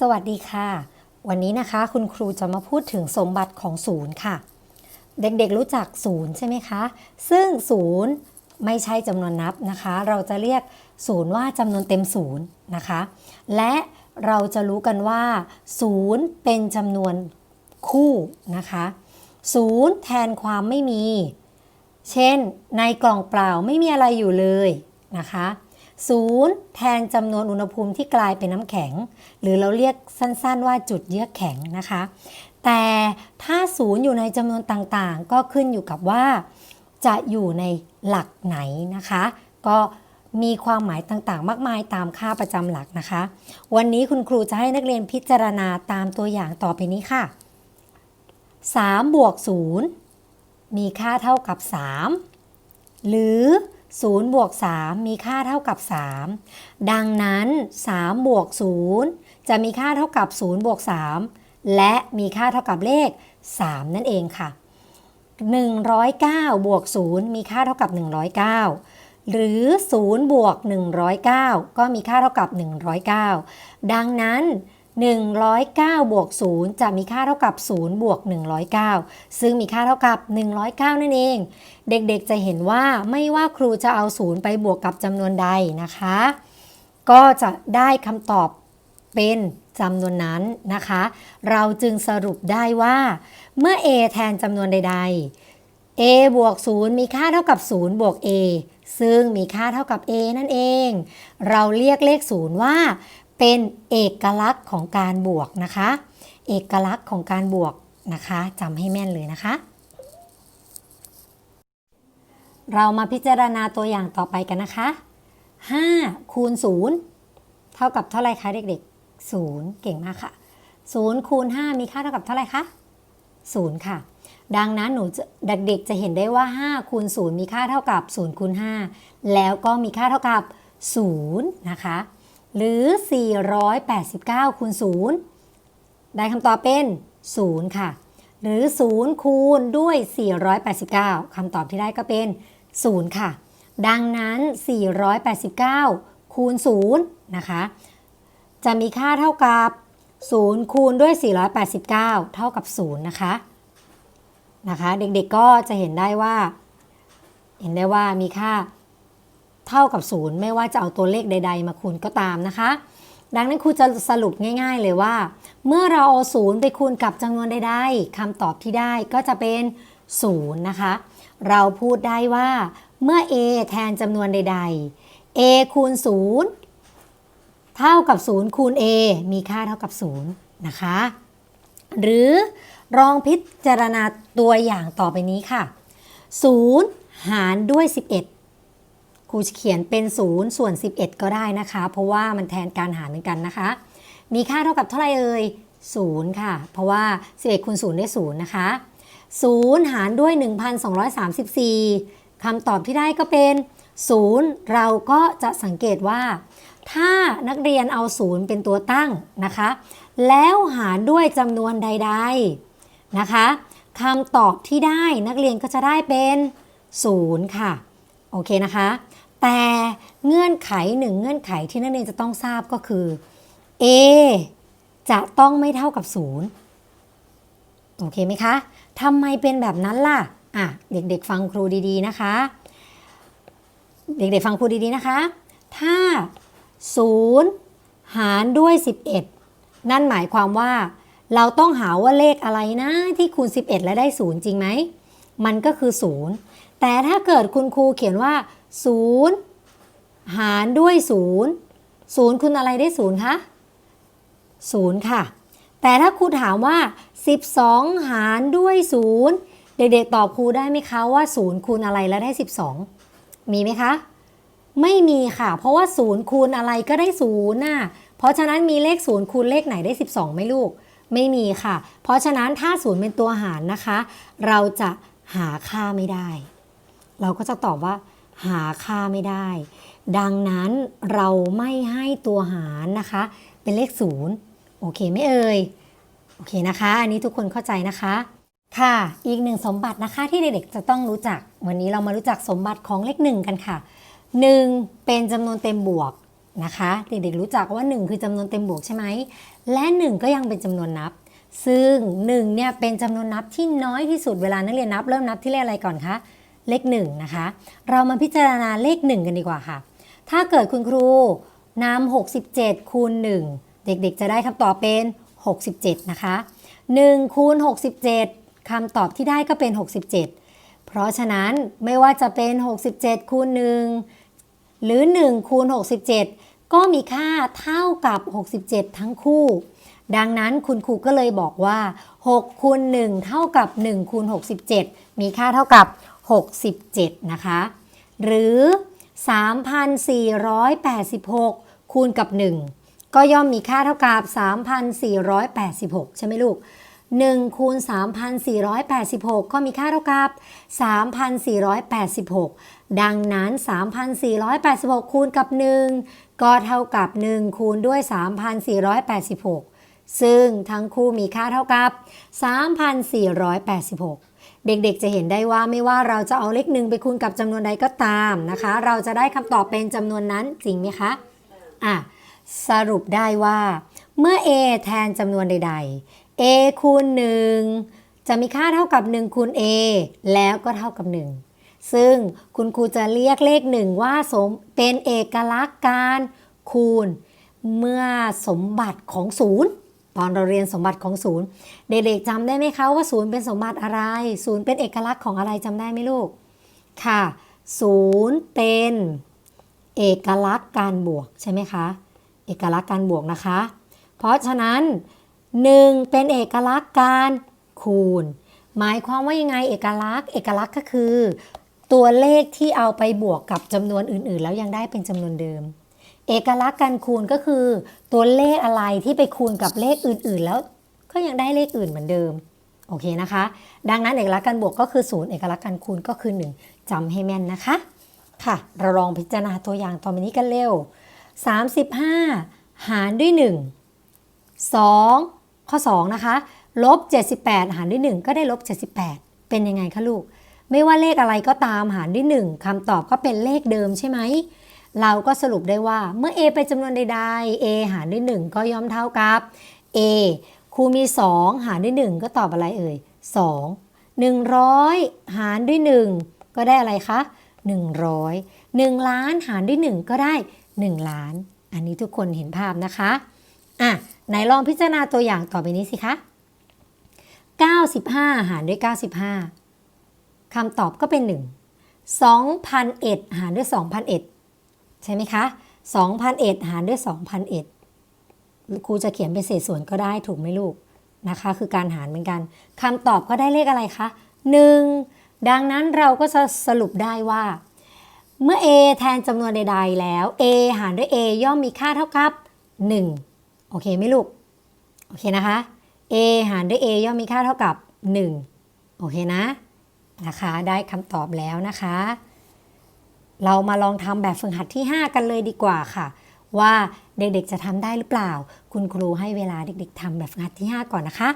สวัสดีค่ะ วันนี้นะคะคุณครูจะมาพูดถึงสมบัติของศูนย์ค่ะ เด็กๆรู้จักศูนย์ใช่ไหมคะ ซึ่งศูนย์ไม่ใช่จำนวนนับนะคะ เราจะเรียกศูนย์ว่าจำนวนเต็มศูนย์นะคะ และเราจะรู้กันว่าศูนย์เป็นจำนวนคู่นะคะศูนย์แทนความไม่มี เช่น ในกล่องเปล่าไม่มีอะไรอยู่เลยนะคะ ศูนย์แทนจำนวนอุณหภูมิที่กลายเป็นน้ำแข็ง หรือเราเรียกสั้นๆว่าจุดเยือกแข็งนะคะ แต่ถ้าศูนย์อยู่ในจำนวนต่างๆ ก็ขึ้นอยู่กับว่า จะอยู่ในหลักไหนนะคะ ก็มีความหมายต่างๆ มากมายตามค่าประจำหลักนะคะ วันนี้คุณครูจะให้นักเรียนพิจารณาตามตัวอย่างต่อไปนี้ค่ะ 3 บวก 0 มีค่าเท่ากับ 3 หรือ 0บวก3มีค่าเท่ากับ 3 ดังนั้น3บวก0จะมีค่าเท่ากับ0บวก3และมีค่าเท่ากับเลข 3 นั่นเองค่ะ 109บวก0มีค่าเท่ากับ 109 หรือ 0 บวก 109 ก็มีค่าเท่ากับ 109 ดังนั้น 109 บวก 0 จะมีค่าเท่ากับ 0 บวก 109 ซึ่งมีค่าเท่ากับ 109 นั่นเอง เด็กๆจะเห็นว่าไม่ว่าครูจะเอา 0 ไปบวกกับจำนวนใดนะคะ ก็จะได้คำตอบเป็นจำนวนนั้นนะคะ เราจึงสรุปได้ว่า เมื่อ a แทนจำนวนใด ๆ a บวก 0 มีค่าเท่ากับ 0 บวก a ซึ่งมีค่าเท่ากับ a นั่นเอง เราเรียกเลข 0 ว่า เป็นเอกลักษณ์ของการบวกนะคะ เอกลักษณ์ของการบวกนะคะจำให้แม่นเลยนะคะ เรามาพิจารณาตัวอย่างต่อไปกันนะคะ 5 คูณ 0 เท่ากับเท่าไรคะเด็กๆ 0 เก่งมากค่ะ 0 คูณ 5 มีค่าเท่ากับเท่าไรคะ 0 ค่ะ ดังนั้นหนูเด็กๆจะเห็นได้ว่า 5 คูณ 0 มีค่าเท่ากับ 0 คูณ 5 แล้วก็มีค่าเท่ากับ 0 นะคะ หรือ 489คูณ0ได้คำตอบเป็น 0 ค่ะ หรือ 0 คูณด้วย 489 คำตอบที่ได้ก็เป็น 0 ค่ะ ดังนั้น 489 คูณ 0 นะคะ จะมีค่าเท่ากับ 0 คูณด้วย 489 เท่ากับ 0 นะคะ นะคะ เด็กๆก็จะเห็นได้ว่า เห็นได้ว่ามีค่า เท่ากับ0ไม่ว่าจะเอาตัวเลขใด ๆ มาคูณก็ตามนะคะ ดังนั้นครูจะสรุปง่าย ๆ เลยว่า เมื่อเราเอา0ไปคูณกับจำนวนใดๆคำตอบที่ได้ก็จะเป็น0นะคะ เราพูดได้ว่า เมื่อ a แทนจำนวนใด ๆ a คูณ0เท่ากับ0คูณ a มีค่าเท่ากับ0นะคะ หรือลองพิจารณาตัวอย่างต่อไปนี้ค่ะ 0 หารด้วย 11 ครูเขียนเป็น 0 ส่วน 11 ก็ได้นะคะ เพราะว่ามันแทนการหารเหมือนกันนะคะ มีค่าเท่ากับเท่าไหร่เอ่ย0 ค่ะ เพราะว่า 11คูณ0ได้ 0 นะคะ 0 หารด้วย 1,234คำตอบที่ได้ก็เป็น 0 เราก็จะสังเกตว่า ถ้านักเรียนเอา 0 เป็นตัวตั้งนะคะ แล้วหารด้วยจำนวนใด ๆนะคะคำตอบที่ได้นักเรียนก็จะได้เป็น 0 ค่ะ โอเคนะคะ แต่เงื่อนไขหนึ่งเงื่อนไขที่นักเรียนจะต้องทราบก็คือ a จะต้องไม่เท่ากับ 0 โอเคไหมคะทำไมเป็นแบบนั้นล่ะอะเด็กๆฟังครูดีๆนะคะ เด็กๆฟังครูดีๆนะคะ ถ้า 0 หารด้วย 11 นั่นหมายความว่า เราต้องหาว่าเลขอะไรนะที่คูณ 11 และได้ 0 จริงไหม มันก็คือ 0 แต่ถ้าเกิดคุณครูเขียนว่า0หารด้วย0 0คุณอะไรได้0คะ0ค่ะ แต่ถ้าครูถามว่า 12 หารด้วย0เด็กๆตอบครูได้ไหมคะว่า0คูณอะไรแล้วได้ 12 มีไหมคะ ไม่มีค่ะ เพราะว่า0คูณอะไรก็ได้0น่ะเพราะฉะนั้นมีเลข0คูณเลขไหนได้ 12ไหมลูก ไม่มีค่ะ เพราะฉะนั้นถ้า0เป็นตัวหารนะคะ เราจะหาค่าไม่ได้ เราก็จะตอบว่าหาค่าไม่ได้ ดังนั้นเราไม่ให้ตัวหารนะคะ เป็นเลข0โอเคไหมเอ่ยโอเคนะคะ อันนี้ทุกคนเข้าใจนะคะ ค่ะ อีกหนึ่งสมบัตินะคะที่เด็กๆจะต้องรู้จัก วันนี้เรามารู้จักสมบัติของเลขหนึ่งกันค่ะ 1 เป็นจำนวนเต็มบวกนะคะเด็กๆรู้จักว่า 1 คือจำนวนเต็มบวกใช่ไหมและ 1 ก็ยังเป็นจำนวนนับ ซึ่ง1เนี่ยเป็นจำนวนนับที่น้อยที่สุดเวลานักเรียนนับ เริ่มนับที่เลขอะไรก่อนคะ เลข1นะคะ เรามาพิจารณาเลข 1 กันดีกว่าค่ะ ถ้าเกิดคุณครูนำ67 คูณ 1 เด็กๆ จะได้คำตอบเป็น 67 นะคะ 1 คูณ 67 คำตอบที่ได้ก็เป็น 67 เพราะฉะนั้นไม่ว่าจะเป็น 67 คูณ 1 หรือ 1 คูณ 67 ก็มีค่าเท่ากับ 67 ทั้งคู่ ดังนั้นคุณครูก็เลยบอกว่า6คูณ1เท่ากับ1คูณ67 มีค่าเท่ากับ 67 นะคะ หรือ 3,486 คูณกับ 1 ก็ย่อมมีค่าเท่ากับ 3,486 ใช่ไหมลูก 1 คูณ 3,486 ก็มีค่าเท่ากับ 3,486 ดังนั้น 3,486 คูณกับ 1 ก็เท่ากับ 1 คูณด้วย 3,486 ซึ่งทั้งคู่มีค่าเท่ากับ 3,486 เด็กๆจะเห็นได้ว่าไม่ว่าเราจะเอาเลขหนึ่งไปคูณกับจำนวนใดก็ตามนะคะ เราจะได้คำตอบเป็นจำนวนนั้นจริงไหมคะอะสรุปได้ว่า เมื่อ a แทนจำนวนใด ๆ a คูณ 1 จะมีค่าเท่ากับ 1 คูณ a แล้วก็เท่ากับ 1 ซึ่งคุณครูจะเรียกเลข 1 ว่าสมเป็นเอกลักษณ์การคูณ เมื่อสมบัติของศูนย์ ตอนเราเรียนสมบัติของศูนย์ เด็กๆจำได้ไหมคะว่าศูนย์เป็นสมบัติอะไร ศูนย์เป็นเอกลักษณ์ของอะไรจำได้ไหมลูก ค่ะ ศูนย์เป็นเอกลักษณ์การบวกใช่ไหมคะ เอกลักษณ์การบวกนะคะ เพราะฉะนั้น 1 เป็นเอกลักษณ์การคูณ หมายความว่ายังไงเอกลักษณ์ เอกลักษณ์ก็คือ ตัวเลขที่เอาไปบวกกับจำนวนอื่นๆ แล้วยังได้เป็นจำนวนเดิม เอกลักษณ์การคูณก็คือ ตัวเลขอะไรที่ไปคูณกับเลขอื่นๆ แล้วก็ยังได้เลขอื่นเหมือนเดิมโอเคนะคะ ดังนั้นเอกลักษณ์การบวกก็คือศูนย์เอกลักษณ์การคูณก็คือ 1จำให้แม่นนะคะ ค่ะ เราลองพิจารณาตัวอย่างต่อไปนี้กันเร็ว 35 หารด้วย 1 2 ข้อ 2 นะคะลบ78 หารด้วย 1 ก็ได้ลบ78 เป็นยังไงคะลูก ไม่ว่าเลขอะไรก็ตามหารด้วย 1คำตอบก็เป็นเลขเดิมใช่ไหม เราก็สรุปได้ว่าเมื่อ a เป็นจำนวนใดๆ a หารด้วย 1 ก็ย่อมเท่ากับ a ครูมี 2 หารด้วย 1 ก็ตอบอะไรเอ่ย 2 100 หารด้วย 1 ก็ได้อะไรคะ 100 1 ล้านหารด้วย 1 ก็ได้ 1 ล้าน อันนี้ทุกคนเห็นภาพนะคะอะไหนลองพิจารณาตัวอย่างต่อไปนี้สิคะ 95 หารด้วย 95คำตอบก็เป็น 1 2,001 หารด้วย 2,001 ใช่ไหมคะ2,001หารด้วย2,001ครูจะเขียนเป็นเศษส่วนก็ได้ถูกไหมลูกนะคะ คือการหารเหมือนกันคำตอบก็ได้เลขอะไรคะ 1 ดังนั้นเราก็จะสรุปได้ว่า เมื่อ a แทนจำนวนใด ๆ แล้ว a หารด้วย a ย่อมมีค่าเท่ากับ 1 โอเคไหมลูก โอเคนะคะ a หารด้วย a ย่อมมีค่าเท่ากับ 1 โอเคนะนะคะ ได้คำตอบแล้วนะคะ เรามาลองทำแบบฝึกหัดที่ 5 กันเลยดีกว่าค่ะ ว่าเด็กๆจะทำได้หรือเปล่า คุณครูให้เวลาเด็กๆทำแบบฝึกหัดที่ 5 ก่อนนะคะ